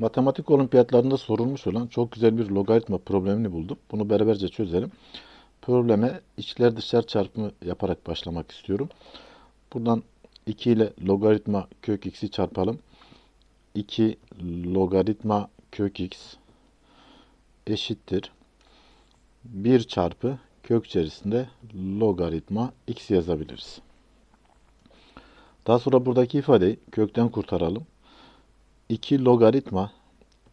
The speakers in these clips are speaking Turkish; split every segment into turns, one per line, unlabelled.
Matematik olimpiyatlarında sorulmuş olan çok güzel bir logaritma problemini buldum. Bunu beraberce çözelim. Probleme içler dışlar çarpımı yaparak başlamak istiyorum. Buradan 2 ile logaritma kök x'i çarpalım. 2 logaritma kök x eşittir. 1 çarpı kök içerisinde logaritma x yazabiliriz. Daha sonra buradaki ifadeyi kökten kurtaralım. 2 logaritma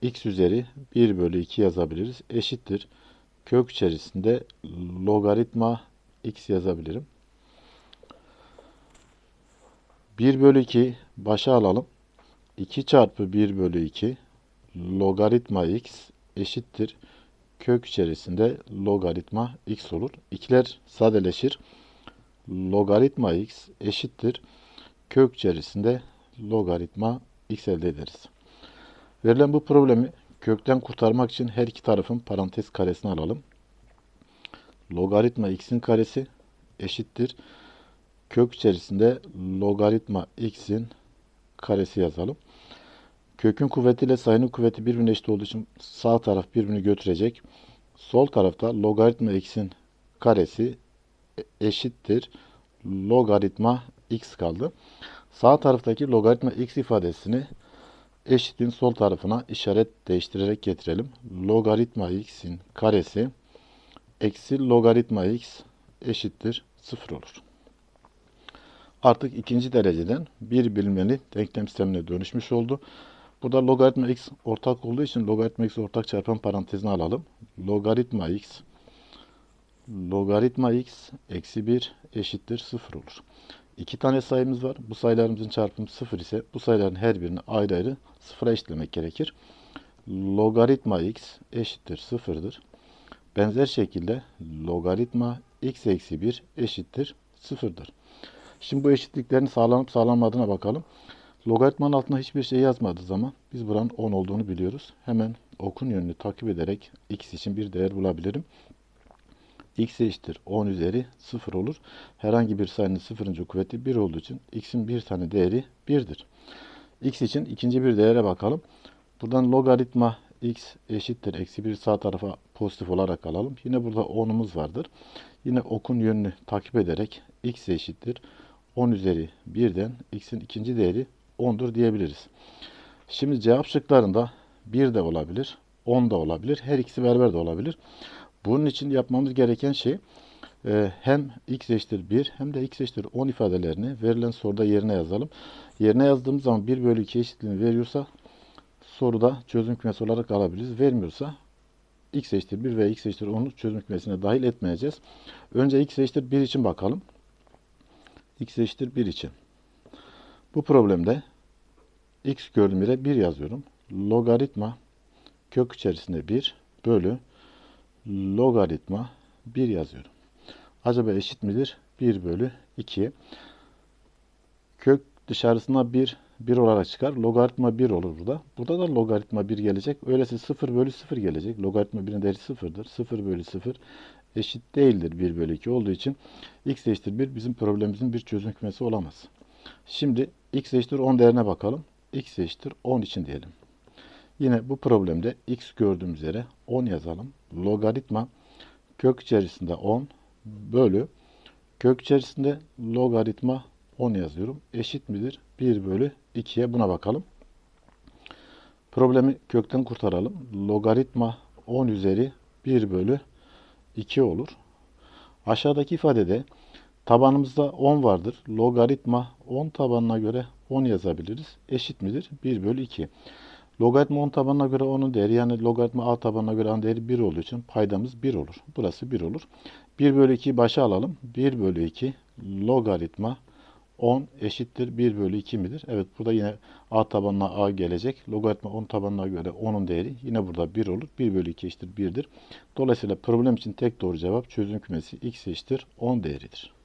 x üzeri 1 bölü 2 yazabiliriz. Eşittir. Kök içerisinde logaritma x yazabilirim. 1 bölü 2 başa alalım. 2 çarpı 1 bölü 2 logaritma x eşittir. Kök içerisinde logaritma x olur. İkiler sadeleşir. Logaritma x eşittir. Kök içerisinde logaritma x elde ederiz. Verilen bu problemi kökten kurtarmak için her iki tarafın parantez karesini alalım. Logaritma x'in karesi eşittir. Kök içerisinde logaritma x'in karesi yazalım. Kökün kuvveti ile sayının kuvveti birbirine eşit olduğu için sağ taraf birbirini götürecek. Sol tarafta logaritma x'in karesi eşittir. Logaritma x kaldı. Sağ taraftaki logaritma x ifadesini eşitin sol tarafına işaret değiştirerek getirelim. Logaritma x'in karesi eksi logaritma x eşittir 0 olur. Artık ikinci dereceden bir bilinmeli denklem sistemine dönüşmüş oldu. Burada logaritma x ortak olduğu için logaritma x ortak çarpan parantezine alalım. Logaritma x logaritma x eksi 1 eşittir 0 olur. İki tane sayımız var. Bu sayılarımızın çarpımı 0 ise bu sayıların her birini ayrı ayrı sıfıra eşitlemek gerekir. Logaritma x eşittir 0'dır. Benzer şekilde logaritma x eksi 1 eşittir 0'dır. Şimdi bu eşitliklerin sağlanıp sağlanmadığına bakalım. Logaritmanın altına hiçbir şey yazmadığı zaman biz buranın 10 olduğunu biliyoruz. Hemen okun yönünü takip ederek x için bir değer bulabilirim x eşittir 10 üzeri 0 olur. Herhangi bir sayının sıfırıncı kuvveti 1 olduğu için x'in bir tane değeri 1'dir. x için ikinci bir değere bakalım. Buradan logaritma x eşittir. Eksi 1 sağ tarafa pozitif olarak alalım. Yine burada 10'umuz vardır. Yine okun yönünü takip ederek x eşittir. 10 üzeri 1'den x'in ikinci değeri 10'dur diyebiliriz. Şimdi cevap şıklarında 1 de olabilir, 10 da olabilir. Her ikisi beraber de olabilir. Bunun için yapmamız gereken şey e, hem x eşittir 1 hem de x eşittir 10 ifadelerini verilen soruda yerine yazalım. Yerine yazdığımız zaman 1 bölü 2 eşitliğini veriyorsa soruda çözüm kümesi olarak alabiliriz. Vermiyorsa x eşittir 1 ve x eşittir 10'u çözüm kümesine dahil etmeyeceğiz. Önce x eşittir 1 için bakalım. x eşittir 1 için. Bu problemde x gördüğüm yere 1 yazıyorum. Logaritma kök içerisinde 1 bölü logaritma 1 yazıyorum. Acaba eşit midir? 1 bölü 2. Kök dışarısına 1, 1 olarak çıkar. Logaritma 1 olur burada. Burada da logaritma 1 gelecek. Öyleyse 0 bölü 0 gelecek. Logaritma 1'in değeri 0'dır. 0 bölü 0 eşit değildir 1 bölü 2 olduğu için x eşittir 1 bizim problemimizin bir çözüm kümesi olamaz. Şimdi x eşittir 10 değerine bakalım. x eşittir 10 için diyelim. Yine bu problemde x gördüğümüz yere 10 yazalım. Logaritma kök içerisinde 10 bölü kök içerisinde logaritma 10 yazıyorum. Eşit midir? 1 bölü 2'ye buna bakalım. Problemi kökten kurtaralım. Logaritma 10 üzeri 1 bölü 2 olur. Aşağıdaki ifadede tabanımızda 10 vardır. Logaritma 10 tabanına göre 10 yazabiliriz. Eşit midir? 1 bölü 2. Logaritma 10 tabanına göre onun değeri yani logaritma a tabanına göre onun değeri 1 olduğu için paydamız 1 olur. Burası 1 olur. 1 bölü 2'yi başa alalım. 1 bölü 2 logaritma 10 eşittir 1 bölü 2 midir? Evet burada yine a tabanına a gelecek. Logaritma 10 tabanına göre 10'un değeri yine burada 1 olur. 1 bölü 2 eşittir 1'dir. Dolayısıyla problem için tek doğru cevap çözüm kümesi x eşittir 10 değeridir.